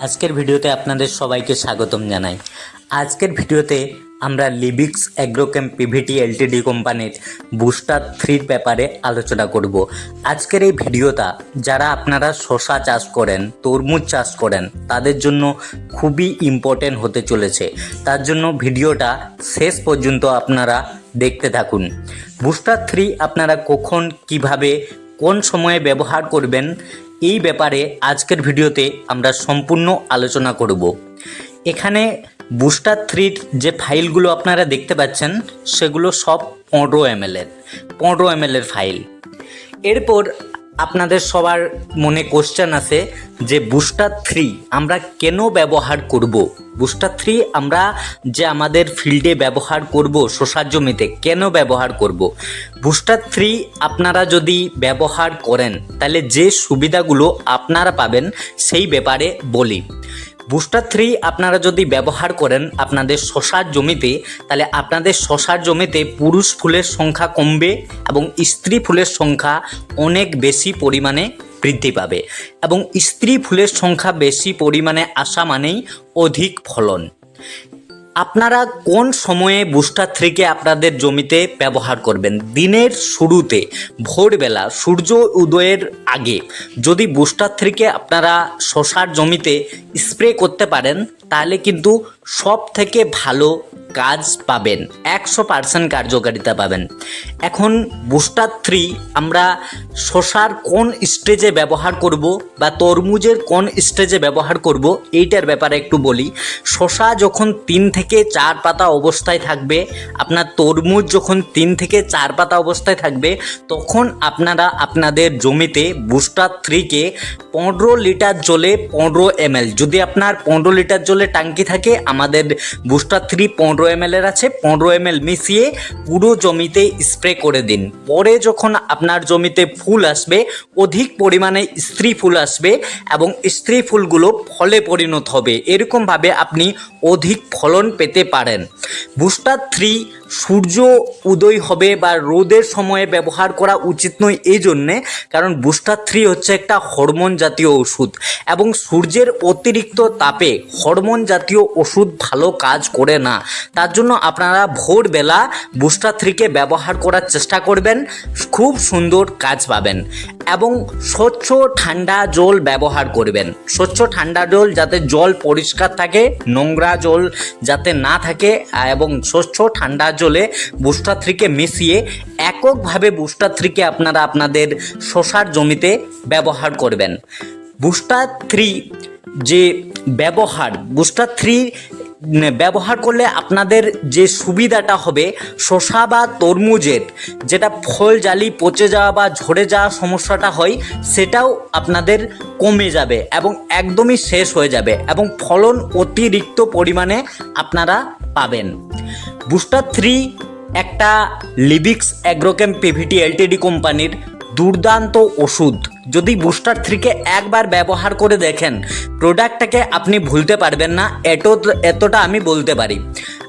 আজকের ভিডিওতে আপনাদের সবাইকে স্বাগতম জানাই। আজকের ভিডিওতে আমরা লিবিক্স অ্যাগ্রোকেম পিভিটি এলটিডি কোম্পানির বুস্টার থ্রির ব্যাপারে আলোচনা করব। আজকের এই ভিডিওটা যারা আপনারা শশা চাষ করেন, তরমুজ চাষ করেন, তাদের জন্য খুবই ইম্পর্টেন্ট হতে চলেছে। তার জন্য ভিডিওটা শেষ পর্যন্ত আপনারা দেখতে থাকুন। বুস্টার থ্রি আপনারা কখন, কীভাবে, কোন সময়ে ব্যবহার করবেন এই ব্যাপারে আজকের ভিডিওতে আমরা সম্পূর্ণ আলোচনা করব। এখানে বুস্টার থ্রির যে ফাইলগুলো আপনারা দেখতে পাচ্ছেন, সেগুলো সব পনেরো এমএলের পনেরো এমএলের ফাইল। এরপর আপনাদের সবার মনে কোশ্চেন আছে যে বুস্টার থ্রি আমরা কেন ব্যবহার করব? বুস্টার থ্রি আমরা যে আমাদের ফিল্ডে ব্যবহার করব, শশার জমিতে কেন ব্যবহার করব? বুস্টার থ্রি আপনারা যদি ব্যবহার করেন, তাহলে যে সুবিধাগুলো আপনারা পাবেন, সেই ব্যাপারে বলি। বুস্টার থ্রি আপনারা যদি ব্যবহার করেন আপনাদের শশার জমিতে, তাহলে আপনাদের শশার জমিতে পুরুষ ফুলের সংখ্যা কমবে এবং স্ত্রী ফুলের সংখ্যা অনেক বেশি পরিমাণে বৃদ্ধি পাবে। এবং স্ত্রী ফুলের সংখ্যা বেশি পরিমাণে আসা মানেই অধিক ফলন। আপনারা কোন সময়ে বুস্টার থ্রিকে আপনাদের জমিতে ব্যবহার করবেন? দিনের শুরুতে, ভোরবেলা, সূর্য উদয়ের আগে। যদি বুস্টার থ্রিকে আপনারা শশার জমিতে স্প্রে করতে পারেন, তাহলে কিন্তু সব থেকে ভালো কাজ পাবেন, একশো পার্সেন্ট কার্যকারিতা পাবেন। এখন বুস্টার থ্রি আমরা শশার কোন স্টেজে ব্যবহার করব বা তরমুজের কোন স্টেজে ব্যবহার করব, এইটার ব্যাপারে একটু বলি। শশা যখন তিন থেকে চার পাতা অবস্থায় থাকবে, আপনার তরমুজ যখন তিন থেকে চার পাতা অবস্থায় থাকবে, তখন আপনারা আপনাদের জমিতে বুস্টার থ্রিকে পনেরো লিটার জলে পনেরো এমএল, যদি আপনার পনেরো লিটার জলে টাঙ্কি থাকে, আমাদের বুস্টার থ্রি পনেরো এমএলের আছে, পনেরো এমএল মিশিয়ে পুরো জমিতে স্প্রে করে দিন। পরে যখন আপনার জমিতে ফুল আসবে, অধিক পরিমাণে স্ত্রী ফুল আসবে এবং স্ত্রী ফুলগুলো ফলে পরিণত হবে। এরকমভাবে আপনি অধিক ফলন পেতে পারেন। বুস্টার থ্রি সূর্য উদয় হবে বা রোদের সময়ে ব্যবহার করা উচিত নয় এই জন্যে কারণ বুস্টার থ্রি হচ্ছে একটা হরমোন জাতীয় ওষুধ এবং সূর্যের অতিরিক্ত তাপে হরমোন জাতীয় ওষুধ ভালো কাজ করে না। তার জন্য আপনারা ভোরবেলা বুস্টার থ্রিকে ব্যবহার করার চেষ্টা করবেন। খুব সুন্দর কাজ পাবেন। এবং স্বচ্ছ ঠান্ডা জল ব্যবহার করবেন। স্বচ্ছ ঠান্ডা জল যাতে জল পরিষ্কার থাকে, নোংরা জল যাতে না থাকে, এবং স্বচ্ছ ঠান্ডা জলে বুস্টার থ্রিকে মিশিয়ে এককভাবে বুস্টার থ্রিকে আপনারা আপনাদের শশার জমিতে ব্যবহার করবেন। বুস্টার থ্রি যে ব্যবহার বুস্টার থ্রি ব্যবহার করলে আপনাদের যে সুবিধাটা হবে শশা বা তরমুজের যেটা ফল জালি পচে যাওয়া বা ঝরে যাওয়া সমস্যাটা হয়, সেটাও আপনাদের কমে যাবে এবং একদমই শেষ হয়ে যাবে এবং ফলন অতিরিক্ত পরিমাণে আপনারা পাবেন। বুস্টার থ্রি একটা লিবিক্স অ্যাগ্রোকেম পিভিটি এলটিডি কোম্পানির দুর্দান্ত ওষুধ। যদি বুস্টার থ্রিকে একবার ব্যবহার করে দেখেন, প্রোডাক্টটাকে আপনি ভুলতে পারবেন না এত এতটা আমি বলতে পারি।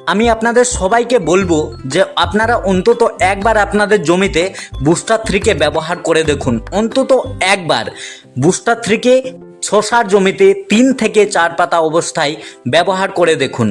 আমি আপনাদের সবাইকে বলব যে আপনারা অন্তত একবার আপনাদের জমিতে বুস্টার থ্রিকে ব্যবহার করে দেখুন। অন্তত একবার। বুস্টার থ্রিকে শশার জমিতে তিন থেকে চার পাতা অবস্থায় ব্যবহার করে দেখুন।